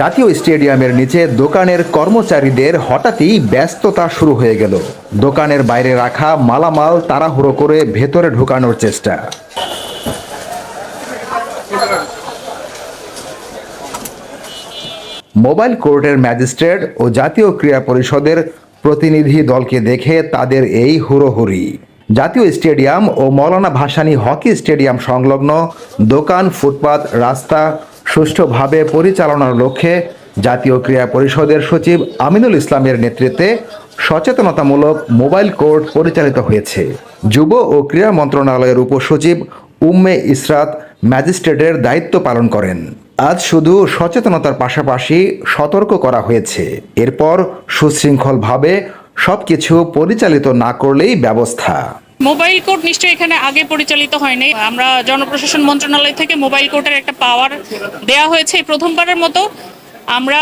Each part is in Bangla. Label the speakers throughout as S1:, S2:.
S1: জাতীয় স্টেডিয়ামের নিচে দোকানের কর্মচারীদের হঠাৎই ব্যস্ততা শুরু হয়ে গেল। দোকানের বাইরে রাখা মালামাল তাড়াহুড়ো করে ভেতরে ঢোকানোর চেষ্টা। মোবাইল কোর্টের ম্যাজিস্ট্রেট ও জাতীয় ক্রীড়া পরিষদের প্রতিনিধি দলকে দেখে তাদের এই হুড়োহুড়ি। জাতীয় স্টেডিয়াম ও মৌলানা ভাসানী হকি স্টেডিয়াম সংলগ্ন দোকান, ফুটপাত, রাস্তা সুষ্ঠুভাবে পরিচালনার লক্ষ্যে জাতীয় ক্রীড়া পরিষদের সচিব আমিনুল ইসলামের নেতৃত্বে সচেতনতামূলক মোবাইল কোর্ট পরিচালিত হয়েছে। যুব ও ক্রীড়া মন্ত্রণালয়ের উপসচিব উম্মে ইসরাত ম্যাজিস্ট্রেটের দায়িত্ব পালন করেন। আজ শুধু সচেতনতার পাশাপাশি সতর্ক করা হয়েছে। এরপর সুশৃঙ্খলভাবে সবকিছু পরিচালিত না করলেই ব্যবস্থা।
S2: মোবাইল কোর্ট নিশ্চয়ই এখানে আগে পরিচালিত হয়নি। আমরা জনপ্রশাসন মন্ত্রণালয় থেকে মোবাইল কোর্টের একটা পাওয়ার দেয়া হয়েছে প্রথমবারের মতো। আমরা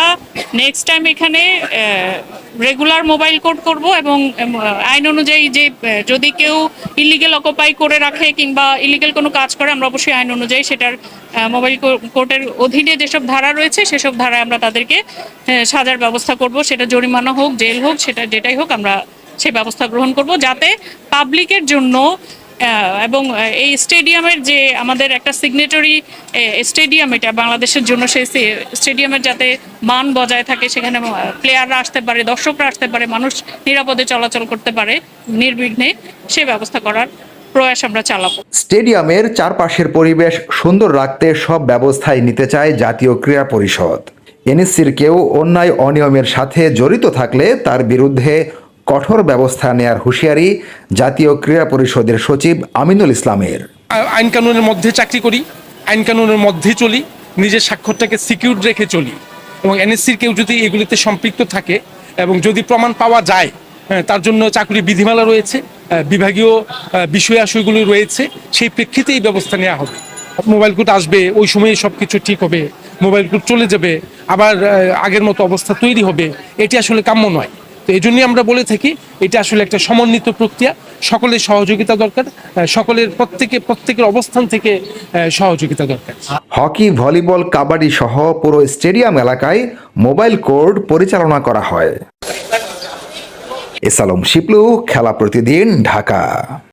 S2: নেক্সট টাইম এখানে রেগুলার মোবাইল কোর্ট করব এবং আইন অনুযায়ী যে যদি কেউ ইলিগেল অকুপাই করে রাখে কিংবা ইলিগেল কোনো কাজ করে, আমরা অবশ্যই আইন অনুযায়ী সেটার মোবাইল কোর্টের অধীনে যেসব ধারা রয়েছে, সেসব ধারায় আমরা তাদেরকে সাজার ব্যবস্থা করব। সেটা জরিমানা হোক, জেল হোক, সেটা যেটাই হোক, আমরা সে ব্যবস্থা গ্রহণ করব যাতে পাবলিকের জন্য এবং এই স্টেডিয়ামের যে আমাদের একটা সিগনেটরি স্টেডিয়াম এটা বাংলাদেশের জন্য সেই স্টেডিয়ামের যাতে মান বজায় থাকে সেখানে প্লেয়াররা আসতে পারে, দর্শকরা আসতে পারে, মানুষ নিরাপদে চলাচল করতে পারে নির্বিঘ্নে, সে ব্যবস্থা করার প্রয়াস আমরা চালাবো।
S1: স্টেডিয়ামের চারপাশের পরিবেশ সুন্দর রাখতে সব ব্যবস্থাই নিতে চায় জাতীয় ক্রীড়া পরিষদ। এনএসসির কেউ অন্যায় অনিয়মের সাথে জড়িত থাকলে তার বিরুদ্ধে কঠোর ব্যবস্থা নেয়ার হুঁশিয়ারি জাতীয় ক্রীড়া পরিষদের সচিব আমিনুল ইসলামের।
S3: আইন কানুনের মধ্যে চাকরি করি আইন কানুনের মধ্যে চলি নিজের স্বাক্ষরটাকে সিকিউর রেখে চলি। এবং এনএসসির কেউ যদি এগুলিতে সম্পৃক্ত থাকে এবং যদি প্রমাণ পাওয়া যায় হ্যাঁ, তার জন্য চাকরি বিধিমালা রয়েছে বিভাগীয় বিষয় আশয়গুলি রয়েছে সেই প্রেক্ষিতে এই ব্যবস্থা নেওয়া হবে। মোবাইল কোর্ট আসবে ওই সময়ে সব কিছু ঠিক হবে মোবাইল কোর্ট চলে যাবে আবার আগের মতো অবস্থা তৈরি হবে এটি আসলে কাম্য নয়। তো এই জন্যই আমরা বলে থাকি, এটা আসলে একটা সমন্বিত প্রক্রিয়া। সকলের সহযোগিতা দরকার সকলের প্রত্যেকে, প্রত্যেকের অবস্থান থেকে সহযোগিতা দরকার।
S1: হকি, ভলিবল, কাবাডি সহ পুরো স্টেডিয়াম এলাকায় মোবাইল কোর্ট পরিচালনা করা হয়। এসালম শিপলু, খেলা প্রতিদিন ঢাকা।